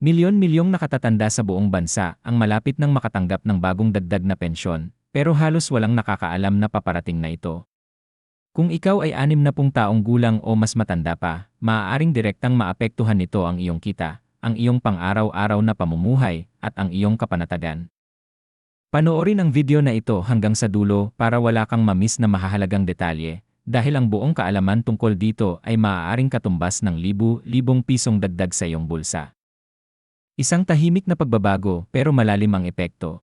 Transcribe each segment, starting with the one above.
Milyon-milyong nakatatanda sa buong bansa ang malapit ng makatanggap ng bagong dagdag na pensyon, pero halos walang nakakaalam na paparating na ito. Kung ikaw ay anim na pung taong gulang o mas matanda pa, maaaring direktang maapektuhan nito ang iyong kita, ang iyong pang-araw-araw na pamumuhay, at ang iyong kapanatagan. Panoorin ang video na ito hanggang sa dulo para wala kang mamiss na mahahalagang detalye, dahil ang buong kaalaman tungkol dito ay maaaring katumbas ng libu-libong pisong dagdag sa iyong bulsa. Isang tahimik na pagbabago pero malalim ang epekto.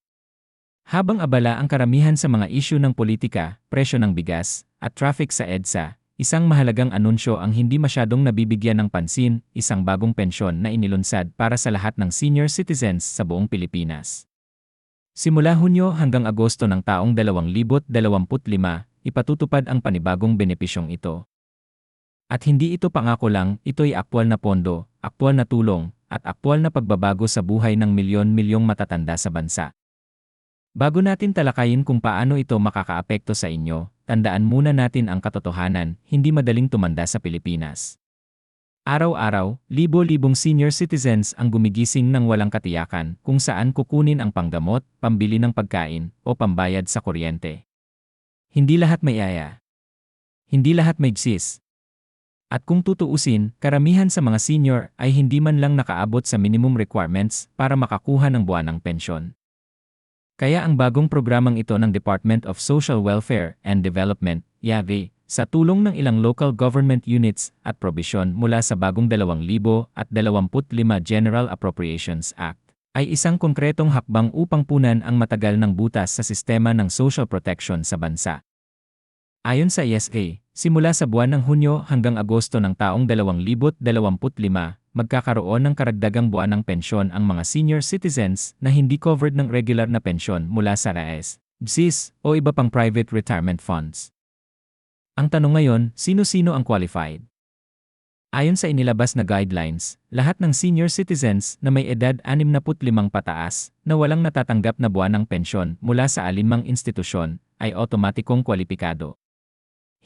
Habang abala ang karamihan sa mga isyu ng politika, presyo ng bigas, at traffic sa EDSA, isang mahalagang anunsyo ang hindi masyadong nabibigyan ng pansin, isang bagong pensyon na inilunsad para sa lahat ng senior citizens sa buong Pilipinas. Simula Hunyo hanggang Agosto ng taong 2025, ipatutupad ang panibagong benepisyong ito. At hindi ito pangako lang, ito'y aktwal na pondo, aktwal na tulong, at aktwal na pagbabago sa buhay ng milyon-milyong matatanda sa bansa. Bago natin talakayin kung paano ito makakaapekto sa inyo, tandaan muna natin ang katotohanan, hindi madaling tumanda sa Pilipinas. Araw-araw, libo-libong senior citizens ang gumigising ng walang katiyakan kung saan kukunin ang panggamot, pambili ng pagkain, o pambayad sa kuryente. Hindi lahat may aya. Hindi lahat may gsis. At kung tutuusin, karamihan sa mga senior ay hindi man lang nakaabot sa minimum requirements para makakuha ng buwanang pensyon. Kaya ang bagong programang ito ng Department of Social Welfare and Development, YAVE, sa tulong ng ilang local government units at probisyon mula sa bagong 2025 General Appropriations Act, ay isang konkretong hakbang upang punan ang matagal ng butas sa sistema ng social protection sa bansa. Ayon sa ESA, simula sa buwan ng Hunyo hanggang Agosto ng taong 2025, magkakaroon ng karagdagang buwan ng pensyon ang mga senior citizens na hindi covered ng regular na pensyon mula sa RAES, BSIS o iba pang private retirement funds. Ang tanong ngayon, sino-sino ang qualified? Ayon sa inilabas na guidelines, lahat ng senior citizens na may edad 65 pataas na walang natatanggap na buwan ng pensyon mula sa alinmang institusyon ay otomatikong kwalipikado.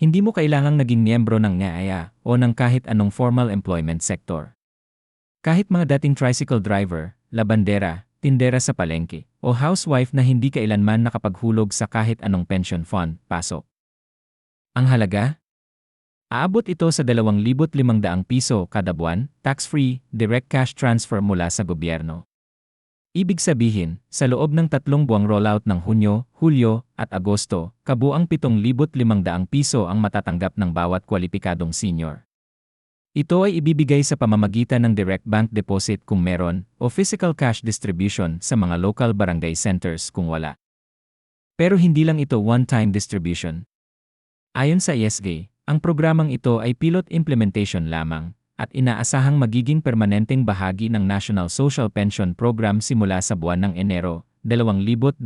Hindi mo kailangang naging miyembro ng NAIA o ng kahit anong formal employment sector. Kahit mga dating tricycle driver, labandera, tindera sa palengke, o housewife na hindi kailanman nakapaghulog sa kahit anong pension fund, pasok. Ang halaga? Aabot ito sa 2,500 piso kada buwan, tax-free, direct cash transfer mula sa gobyerno. Ibig sabihin, sa loob ng tatlong buwang rollout ng Hunyo, Hulyo, at Agosto, kabuang 7,500 piso ang matatanggap ng bawat kwalipikadong senior. Ito ay ibibigay sa pamamagitan ng direct bank deposit kung meron o physical cash distribution sa mga local barangay centers kung wala. Pero hindi lang ito one-time distribution. Ayon sa ESG, ang programang ito ay pilot implementation lamang at inaasahang magiging permanenteng bahagi ng National Social Pension Program simula sa buwan ng Enero 2026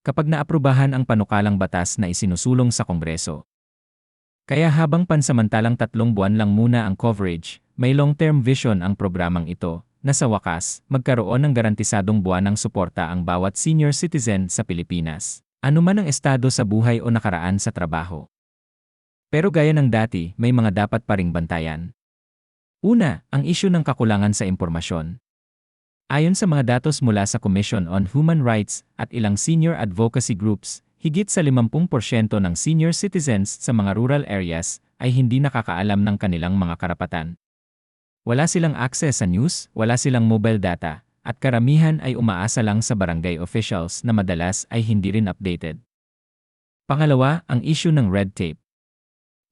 kapag naaprubahan ang panukalang batas na isinusulong sa Kongreso. Kaya habang pansamantalang tatlong buwan lang muna ang coverage, may long-term vision ang programang ito na sa wakas magkaroon ng garantisadong buwan ng suporta ang bawat senior citizen sa Pilipinas, anuman ang estado sa buhay o nakaraan sa trabaho. Pero gaya ng dati, may mga dapat pa ring bantayan. Una, ang isyu ng kakulangan sa impormasyon. Ayon sa mga datos mula sa Commission on Human Rights at ilang senior advocacy groups, higit sa 50% ng senior citizens sa mga rural areas ay hindi nakakaalam ng kanilang mga karapatan. Wala silang access sa news, wala silang mobile data, at karamihan ay umaasa lang sa barangay officials na madalas ay hindi rin updated. Pangalawa, ang issue ng red tape.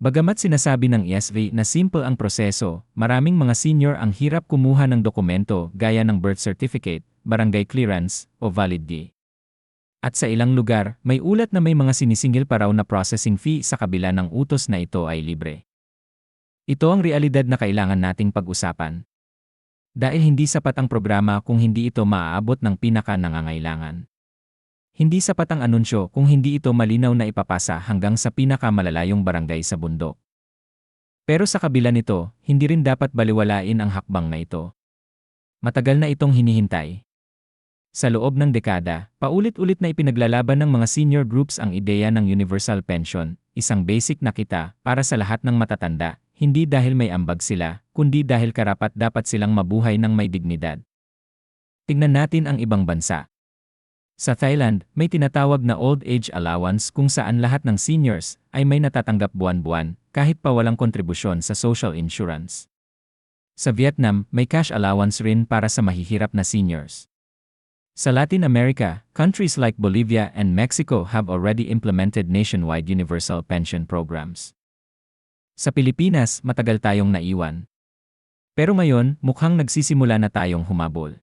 Bagamat sinasabi ng ESV na simple ang proseso, maraming mga senior ang hirap kumuha ng dokumento gaya ng birth certificate, barangay clearance, o valid D. At sa ilang lugar, may ulat na may mga sinisingil pa raw na processing fee sa kabila ng utos na ito ay libre. Ito ang realidad na kailangan nating pag-usapan. Dahil hindi sapat ang programa kung hindi ito maaabot ng pinaka nangangailangan. Hindi sapat ang anunsyo kung hindi ito malinaw na ipapasa hanggang sa pinakamalalayong barangay sa bundok. Pero sa kabila nito, hindi rin dapat baliwalain ang hakbang na ito. Matagal na itong hinihintay. Sa loob ng dekada, paulit-ulit na ipinaglalaban ng mga senior groups ang ideya ng universal pension, isang basic na kita para sa lahat ng matatanda, hindi dahil may ambag sila, kundi dahil karapat dapat silang mabuhay ng may dignidad. Tingnan natin ang ibang bansa. Sa Thailand, may tinatawag na old age allowance kung saan lahat ng seniors ay may natatanggap buwan-buwan kahit pa walang kontribusyon sa social insurance. Sa Vietnam, may cash allowance rin para sa mahihirap na seniors. Sa Latin America, countries like Bolivia and Mexico have already implemented nationwide universal pension programs. Sa Pilipinas, matagal tayong naiwan. Pero ngayon, mukhang nagsisimula na tayong humabol.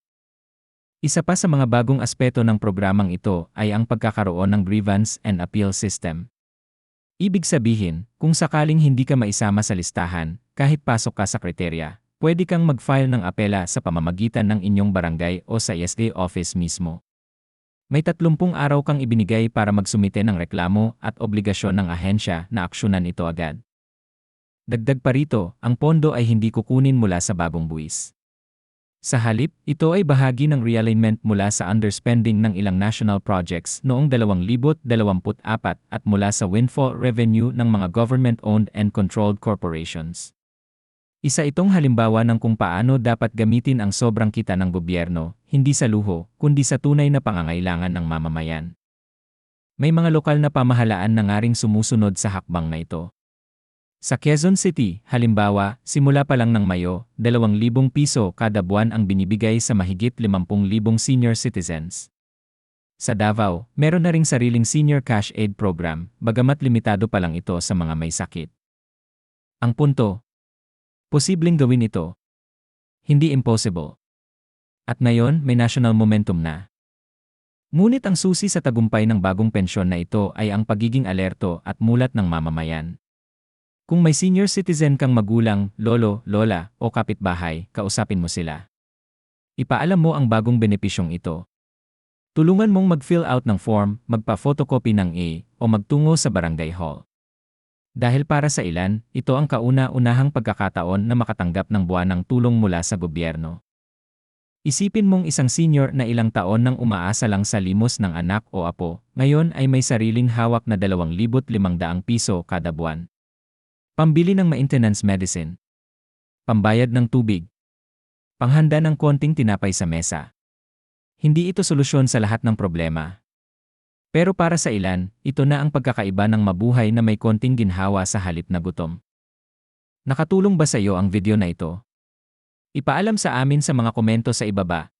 Isa pa sa mga bagong aspeto ng programang ito ay ang pagkakaroon ng grievance and appeal system. Ibig sabihin, kung sakaling hindi ka maisama sa listahan, kahit pasok ka sa kriteria, pwede kang mag-file ng apela sa pamamagitan ng inyong barangay o sa SD office mismo. May 30 araw kang ibinigay para magsumite ng reklamo at obligasyon ng ahensya na aksyonan ito agad. Dagdag pa rito, ang pondo ay hindi kukunin mula sa bagong buwis. Sa halip, ito ay bahagi ng realignment mula sa underspending ng ilang national projects noong 2024 at mula sa windfall revenue ng mga government-owned and controlled corporations. Isa itong halimbawa ng kung paano dapat gamitin ang sobrang kita ng gobyerno, hindi sa luho, kundi sa tunay na pangangailangan ng mamamayan. May mga lokal na pamahalaan na nga ring sumusunod sa hakbang na ito. Sa Quezon City, halimbawa, simula pa lang ng Mayo, 2,000 piso kada buwan ang binibigay sa mahigit 50,000 senior citizens. Sa Davao, meron na ring sariling senior cash aid program, bagamat limitado pa lang ito sa mga may sakit. Ang punto, Posibleng gawin ito. Hindi impossible. At ngayon, may national momentum na. Ngunit ang susi sa tagumpay ng bagong pensyon na ito ay ang pagiging alerto at mulat ng mamamayan. Kung may senior citizen kang magulang, lolo, lola, o kapitbahay, kausapin mo sila. Ipaalam mo ang bagong benepisyong ito. Tulungan mong mag-fill out ng form, magpa-photocopy ng A, o magtungo sa barangay hall. Dahil para sa ilan, ito ang kauna-unahang pagkakataon na makatanggap ng buwanang tulong mula sa gobyerno. Isipin mong isang senior na ilang taon nang umaasa lang sa limos ng anak o apo, ngayon ay may sariling hawak na 2,500 piso kada buwan. Pambili ng maintenance medicine. Pambayad ng tubig. Panghanda ng konting tinapay sa mesa. Hindi ito solusyon sa lahat ng problema, pero para sa ilan, ito na ang pagkakaiba ng mabuhay na may konting ginhawa sa halip na gutom. Nakatulong ba sa iyo ang video na ito? Ipaalam sa amin sa mga komento sa ibaba